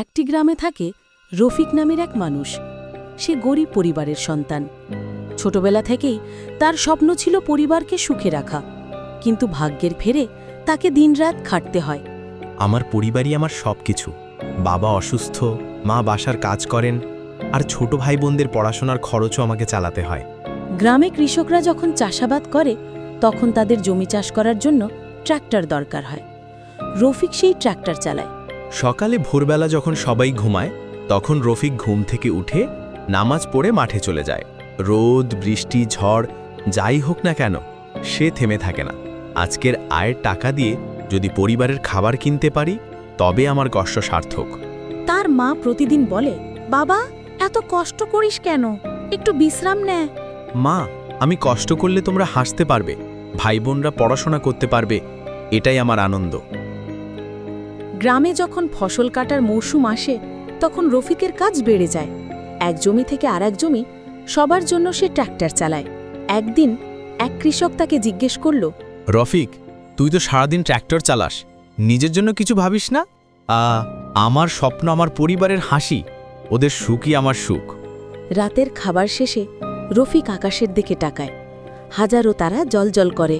একটি গ্রামে থাকে রফিক নামের এক মানুষ। সে গরিব পরিবারের সন্তান। ছোটবেলা থেকেই তার স্বপ্ন ছিল পরিবারকে সুখে রাখা। কিন্তু ভাগ্যের ফেরে তাকে দিনরাত খাটতে হয়। আমার পরিবারই আমার সব কিছু বাবা অসুস্থ মা বাসার কাজ করেন আর ছোট ভাই বোনদের পড়াশোনার খরচও আমাকে চালাতে হয়। গ্রামে কৃষকরা যখন চাষাবাদ করে তখন তাদের জমি চাষ করার জন্য ট্র্যাক্টর দরকার হয়। রফিক সেই ট্র্যাক্টর চালায়। সকালে ভোরবেলা যখন সবাই ঘুমায় তখন রফিক ঘুম থেকে উঠে নামাজ পড়ে মাঠে চলে যায়। রোদ বৃষ্টি ঝড় যাই হোক না কেন সে থেমে থাকে না। আজকের আয়ের টাকা দিয়ে যদি পরিবারের খাবার কিনতে পারি তবে আমার কষ্ট সার্থক। তার মা প্রতিদিন বলে বাবা এত কষ্ট করিস কেন? একটু বিশ্রাম নে। মা আমি কষ্ট করলে তোমরা হাসতে পারবে ভাই বোনরা পড়াশোনা করতে পারবে এটাই আমার আনন্দ। গ্রামে যখন ফসল কাটার মৌসুম আসে তখন রফিকের কাজ বেড়ে যায়। এক জমি থেকে আর এক জমি সবার জন্য সে ট্র্যাক্টর চালায়। একদিন এক কৃষক তাকে জিজ্ঞেস করল রফিক তুই তো সারাদিন ট্র্যাক্টর চালাস নিজের জন্য কিছু ভাবিস না? আমার স্বপ্ন আমার পরিবারের হাসি ওদের সুখই আমার সুখ। রাতের খাবার শেষে রফিক আকাশের দিকে তাকায়। হাজারো তারা জলজল করে।